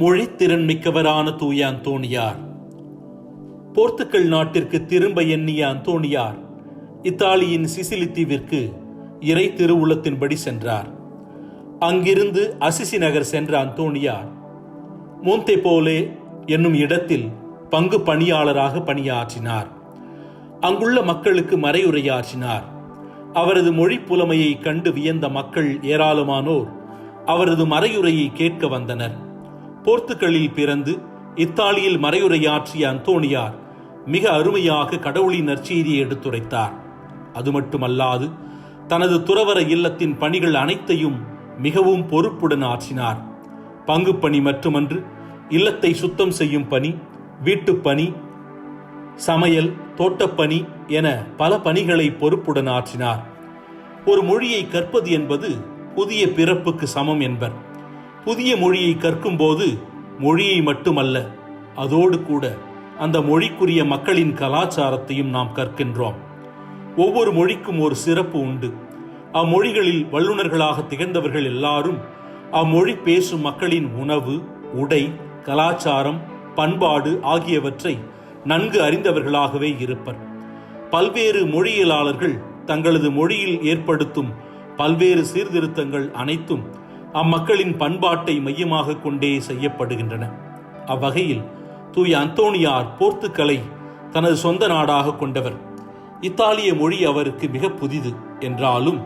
மொழித்திறன் மிக்கவரான தூய அந்தோணியார் போர்த்துக்கல் நாட்டிற்கு திரும்ப எண்ணிய அந்தோணியார் இத்தாலியின் சிசிலி தீவிற்கு இறை திருவுளத்தின்படி சென்றார். அங்கிருந்து அசிசி நகர் சென்ற அந்தோணியார் மோந்தெபோலே என்னும் இடத்தில் பங்கு பணியாளராக பணியாற்றினார். அங்குள்ள மக்களுக்கு மறையுரையாற்றினார். அவரது மொழி புலமையை கண்டு வியந்த மக்கள் ஏராளமானோர் அவரது மறையுரையை கேட்க வந்தனர். போர்த்துகலில் பிறந்து இத்தாலியில் மறையுரையாற்றிய அந்தோணியார் மிக அருமையாக கடவுளின் நற்செய்தியை எடுத்துரைத்தார். அது மட்டுமல்லாது தனது துறவர இல்லத்தின் பணிகள் அனைத்தையும் மிகவும் பொறுப்புடன் ஆற்றினார். பங்கு பணி மட்டுமன்று இல்லத்தை சுத்தம் செய்யும் பணி வீட்டுப்பணி சமையல் தோட்டப்பணி என பல பணிகளை பொறுப்புடன் ஆற்றினார். ஒரு மொழியை கற்பது என்பது புதிய பிறப்புக்கு சமம் என்பர். புதிய மொழியை கற்கும்போது மொழியை மட்டுமல்ல அதோடு கூட அந்த மொழிக்குரிய மக்களின் கலாச்சாரத்தையும் நாம் கற்கின்றோம். ஒவ்வொரு மொழிக்கும் ஒரு சிறப்பு உண்டு. அம்மொழிகளில் வல்லுநர்களாக திகழ்ந்தவர்கள் எல்லாரும் அம்மொழி பேசும் மக்களின் உணவு உடை கலாச்சாரம் பண்பாடு ஆகியவற்றை நன்கு அறிந்தவர்களாகவே இருப்பர். பல்வேறு மொழியியலாளர்கள் தங்களது மொழியில் ஏற்படுத்தும் பல்வேறு சீர்திருத்தங்கள் அனைத்தும் அம்மக்களின் பண்பாட்டை மையமாக கொண்டே செய்யப்படுகின்றன. அவ்வகையில் தூய அந்தோணியார் போர்த்துக்கலை தனது சொந்த நாடாக கொண்டவர். இத்தாலிய மொழி அவருக்கு மிக புதிது என்றாலும்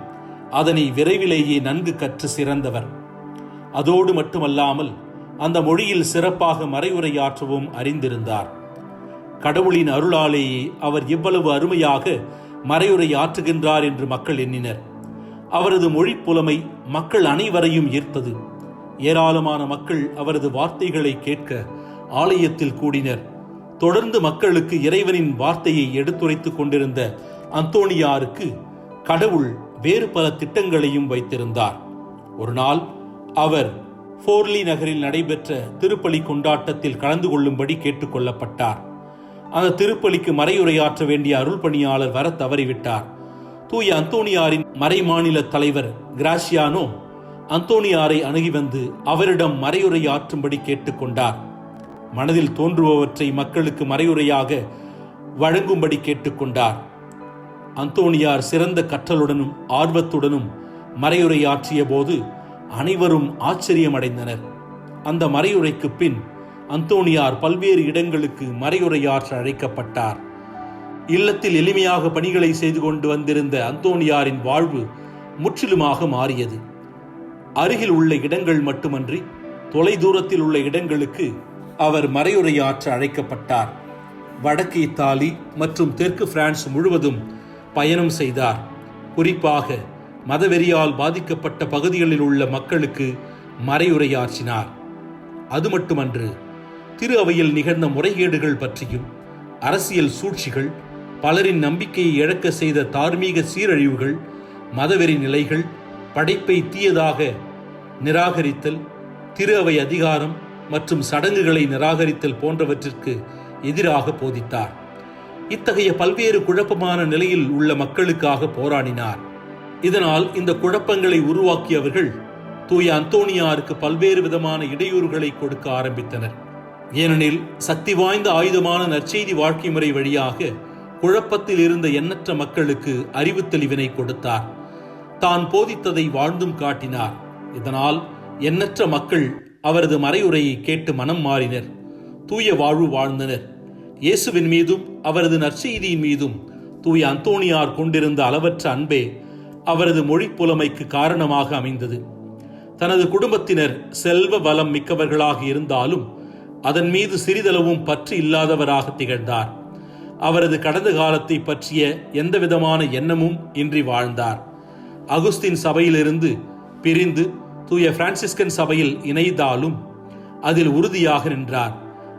அதனை விரைவிலேயே நன்கு கற்று சிறந்தவர். அதோடு மட்டுமல்லாமல் அந்த மொழியில் சிறப்பாக மறைவுரையாற்றவும் அறிந்திருந்தார். கடவுளின் அருளாலேயே அவர் இவ்வளவு அருமையாக மறையுரை ஆற்றுகின்றார் என்று மக்கள் எண்ணினர். அவரது மொழி புலமை மக்கள் அனைவரையும் ஈர்த்தது. ஏராளமான மக்கள் அவரது வார்த்தைகளை கேட்க ஆலயத்தில் கூடினர். தொடர்ந்து மக்களுக்கு இறைவனின் வார்த்தையை எடுத்துரைத்துக் கொண்டிருந்த அந்தோணியாருக்கு கடவுள் வேறு பல திட்டங்களையும் வைத்திருந்தார். ஒரு நாள் அவர் ஃபோர்லி நகரில் நடைபெற்ற திருப்பலி கொண்டாட்டத்தில் கலந்து கொள்ளும்படி கேட்டுக்கொள்ளப்பட்டார் அந்த திருப்பலிக்கு மறையுரையாற்ற வேண்டிய அருள் பணியாளர் வர தவறிவிட்டார். தூய அந்தோணியாரின் மறைமாநில தலைவர் கிராசியானோ அந்தோணியாரை அணுகி வந்து அவரிடம் மறையுரையாற்றும்படி கேட்டுக்கொண்டார். மனதில் தோன்றுபவற்றை மக்களுக்கு மறையுரையாக வழங்கும்படி கேட்டுக்கொண்டார். அந்தோணியார் சிறந்த கற்றலுடனும் ஆர்வத்துடனும் மறையுரையாற்றிய போது அனைவரும் ஆச்சரியமடைந்தனர். அந்த மறையுரைக்கு பின் அந்தோணியார் பல்வேறு இடங்களுக்கு மறையுரையாற்ற அழைக்கப்பட்டார். இல்லத்தில் எளிமையாக பணிகளை செய்து கொண்டு வந்திருந்த அந்தோணியாரின் வாழ்வு முற்றிலுமாக மாறியது. அருகில் உள்ள இடங்கள் மட்டுமன்றி தொலை தூரத்தில் உள்ள இடங்களுக்கு அவர் மறையுரையாற்ற அழைக்கப்பட்டார். வடக்கு இத்தாலி மற்றும் தெற்கு பிரான்ஸ் முழுவதும் பயணம் செய்தார். குறிப்பாக மதவெறியால் பாதிக்கப்பட்ட பகுதிகளில் உள்ள மக்களுக்கு மறையுரையாற்றினார் அது மட்டுமன்று திரு அவையில் நிகழ்ந்த முறைகேடுகள் பற்றியும் அரசியல் சூழ்ச்சிகள் பலரின் நம்பிக்கையை இழக்க செய்த தார்மீக சீரழிவுகள் மதவெறி நிலைகள் படைப்பை தீயதாக நிராகரித்தல் திரு அவை அதிகாரம் மற்றும் சடங்குகளை நிராகரித்தல் போன்றவற்றிற்கு எதிராக போதித்தார். இத்தகைய பல்வேறு குழப்பமான நிலையில் உள்ள மக்களுக்காக போராடினார். இதனால் இந்த குழப்பங்களை உருவாக்கியவர்கள் தூய அந்தோனியாருக்கு பல்வேறு விதமான இடையூறுகளை கொடுக்க ஆரம்பித்தனர். ஏனெனில் சக்தி வாய்ந்த ஆயுதமான நற்செய்தி வாழ்க்கை முறை வழியாக குழப்பத்தில் இருந்த எண்ணற்ற மக்களுக்கு அறிவு தெளிவினை கொடுத்தார். தான் போதித்ததை வாழ்ந்தும் காட்டினார். இதனால் எண்ணற்ற மக்கள் அவரது மறையுரையை கேட்டு மனம் மாறினர். தூய வாழ்வு வாழ்ந்தனர். இயேசுவின் மீதும் அவரது நற்செய்தியின் மீதும் தூய அந்தோணியார் கொண்டிருந்த அளவற்ற அன்பே அவரது மொழி புலமைக்கு காரணமாக அமைந்தது. தனது குடும்பத்தினர் செல்வ வளம் மிக்கவர்களாக இருந்தாலும் அதன் மீது சிறிதளவும் பற்று இல்லாதவராக திகழ்ந்தார். அவரது கடந்த காலத்தை பற்றிய எந்தவிதமான எண்ணமும் இன்றி வாழ்ந்தார். அகுஸ்தின் சபையிலிருந்து பிரிந்து தூய பிரான்சிஸ்கன் சபையில் இணைந்தாலும் அதில் உறுதியாக நின்றார்.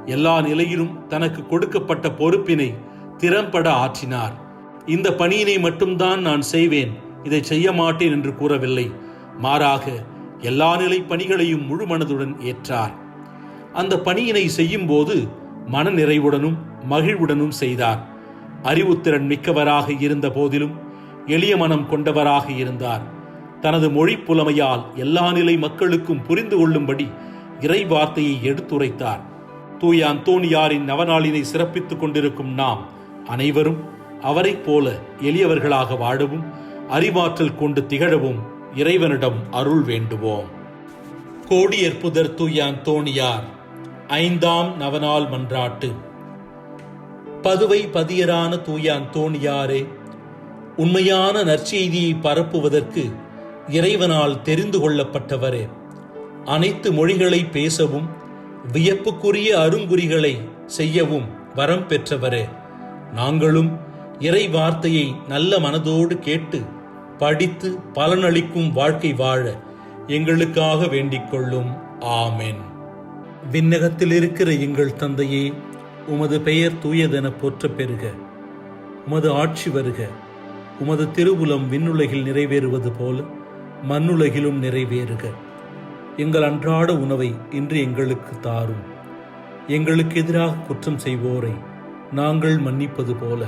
எல்லா நிலையிலும் தனக்கு கொடுக்கப்பட்ட பொறுப்பினை திறம்பட ஆற்றினார். இந்த பணியினை மட்டும்தான் நான் செய்வேன் இதை செய்ய மாட்டேன் என்று கூறவில்லை. மாறாக எல்லா நிலை பணிகளையும் முழு மனதுடன் ஏற்றார். அந்த பணியினை செய்யும் போது மன நிறைவுடனும் மகிழ்வுடனும் செய்தார். அறிவுத்திறன் மிக்கவராக இருந்த போதிலும் எளிய மனம் கொண்டவராக இருந்தார். தனது மொழி புலமையால் எல்லா நிலை மக்களுக்கும் புரிந்து கொள்ளும்படி இறை வார்த்தையை எடுத்துரைத்தார். தூய அந்தோணியாரின் நவநாளினை சிறப்பித்துக் கொண்டிருக்கும் நாம் அனைவரும் அவரைப் போல எளியவர்களாக வாழவும் அறிவாற்றல் கொண்டு திகழவும் இறைவனிடம் அருள் வேண்டுவோம். கோடியற்புதர் தூய அந்தோணியார் ஐந்தாம் நவநாள் மன்றாட்டு. பதுவை பதியரான தூய அந்தோணியாரே உண்மையான நற்செய்தியை பரப்புவதற்கு இறைவனால் தெரிந்து கொள்ளப்பட்டவரே. அனைத்து மொழிகளை பேசவும் வியப்புக்குரிய அருங்குறிகளை செய்யவும் வரம் பெற்றவரே. நாங்களும் இறை வார்த்தையை நல்ல மனதோடு கேட்டு படித்து பலனளிக்கும் வாழ்க்கை வாழ எங்களுக்காக வேண்டிக் கொள்ளும். ஆமென். விண்ணகத்தில் இருக்கிற எங்கள் தந்தையே உமது பெயர் தூயதென போற்றப் பெறுக. உமது ஆட்சி வருக. உமது திருவுலம் விண்ணுலகில் நிறைவேறுவது போல மண்ணுலகிலும் நிறைவேறுக. எங்கள் அன்றாட உணவை இன்று எங்களுக்கு தாரும். எங்களுக்கு எதிராக குற்றம் செய்வோரை நாங்கள் மன்னிப்பது போல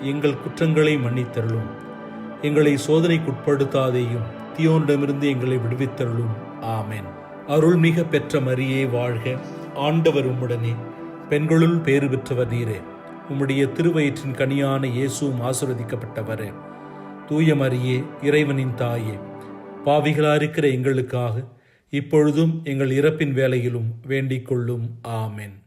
எங்கள் குற்றங்களை மன்னித்தருளும். எங்களை சோதனைக்குட்படுத்தாதேயும் தீயோனிடமிருந்து எங்களை விடுவித்தருளும். ஆமேன். அருள்மிக பெற்ற மரியே வாழ்க. ஆண்டவர் உம்முடனே. பெண்களுள் பேறு பெற்றவர் நீரே. உம்முடைய திருவயிற்றின் கனியான இயேசுவும் ஆசிர்வதிக்கப்பட்டவரே. தூய மரியே இறைவனின் தாயே. பாவிகளா இருக்கிற எங்களுக்காக இப்பொழுதும் எங்கள் இறப்பின் வேலையிலும் வேண்டிக் கொள்ளும். ஆமென்.